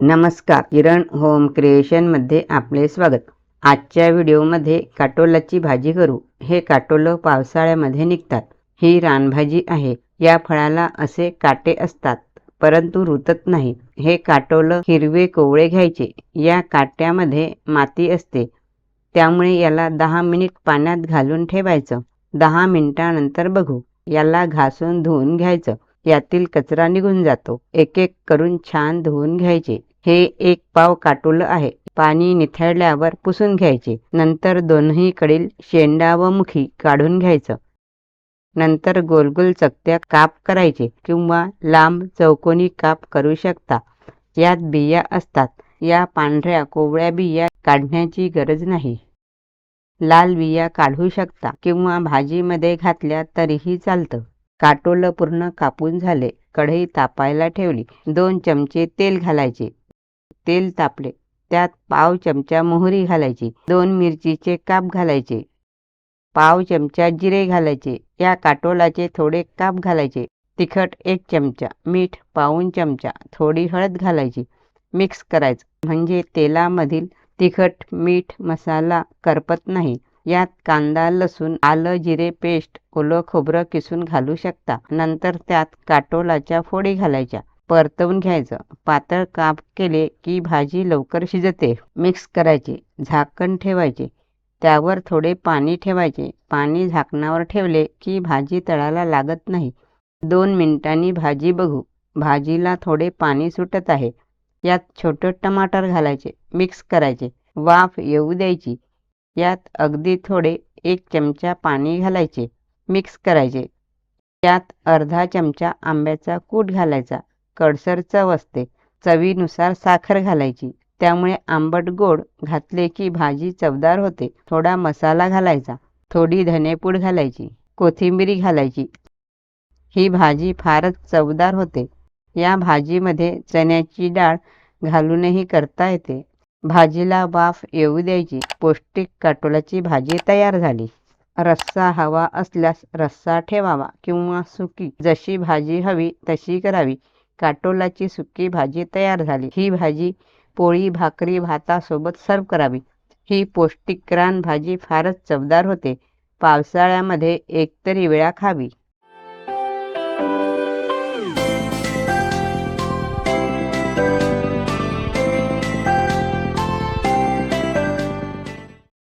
नमस्कार किरण होम क्रिएशनमध्ये आपले स्वागत. आजच्या व्हिडिओमध्ये काटोलाची भाजी करू. हे काटोलं पावसाळ्यामध्ये निघतात. ही रानभाजी आहे. या फळाला असे काटे असतात परंतु रुतत नाही. हे काटोलं हिरवे कोवळे घ्यायचे. या काट्यामध्ये माती असते. त्यामुळे याला दहा मिनिट पाण्यात घालून ठेवायचं. दहा मिनिटानंतर बघू. याला घासून धुवून घ्यायचं. यातील कचरा निघून जातो. एक एक करून छान धुवून घ्यायचे. हे एक पाव काटोलं आहे. पाणी निथळल्यावर पुसून घ्यायचे. नंतर दोन्ही कडील शेंडा व मुखी काढून घ्यायचं. नंतर गोलगोल चकत्या काप करायचे किंवा लांब चौकोनी काप करू शकता. यात बिया असतात. या पांढऱ्या कोवळ्या बिया काढण्याची गरज नाही. लाल बिया काढू शकता किंवा भाजीमध्ये घातल्या तरीही चालतं. काटोलं पूर्ण कापून झाले. कढई तापायला ठेवली. दोन चमचे तेल घालायचे. तेल तापले. त्यात पाव चमचा मोहरी घालायची. दोन मिरचीचे काप घालायचे. पाव चमचा जिरे घालायचे. या काटोलाचे थोडे काप घालायचे. तिखट एक चमचा मीठ पाऊन चमचा थोडी हळद घालायची. मिक्स करायचं. म्हणजे तेलामधील तिखट मीठ मसाला करपत नाही. यात कांदा लसूण आलं जिरे पेस्ट ओलं खोबरं किसून घालू शकता. नंतर त्यात काटोलाच्या फोडी घालायच्या. परतवून घ्यायचं. पातळ काप केले की भाजी लवकर शिजते. मिक्स करायचे. झाकण ठेवायचे. त्यावर थोडे पाणी ठेवायचे. पाणी झाकणावर ठेवले की भाजी तळाला लागत नाही. दोन मिनिटांनी भाजी बघू. भाजीला थोडे पाणी सुटत आहे. यात छोटं टमाटर घालायचे. मिक्स करायचे. वाफ येऊ द्यायची. यात अगदी थोडे एक चमचा पाणी घालायचे. मिक्स करायचे. यात अर्धा चमचा आंब्याचा कूट घालायचा. कडसर चव असते. चवीनुसार साखर घालायची. त्यामुळे आंबट गोड घातले की भाजी चवदार होते. थोडा मसाला घालायचा. थोडी धनेपूड घालायची. कोथिंबिरी घालायची. ही भाजी फारच चवदार होते. या भाजीमध्ये चण्याची डाळ घालूनही करता येते. भाजीला वाफ येऊ द्यायची. पौष्टिक काटोलाची भाजी तयार झाली. रस्सा हवा असल्यास रस्सा ठेवावा किंवा सुकी. जशी भाजी हवी तशी करावी. काटोलाची सुकी भाजी तयार झाली. ही भाजी पोळी भाकरी भातासोबत सर्व करावी. ही पौष्टिक रान भाजी फारच चवदार होते. पावसाळ्यामध्ये एकतरी वेळा खावी.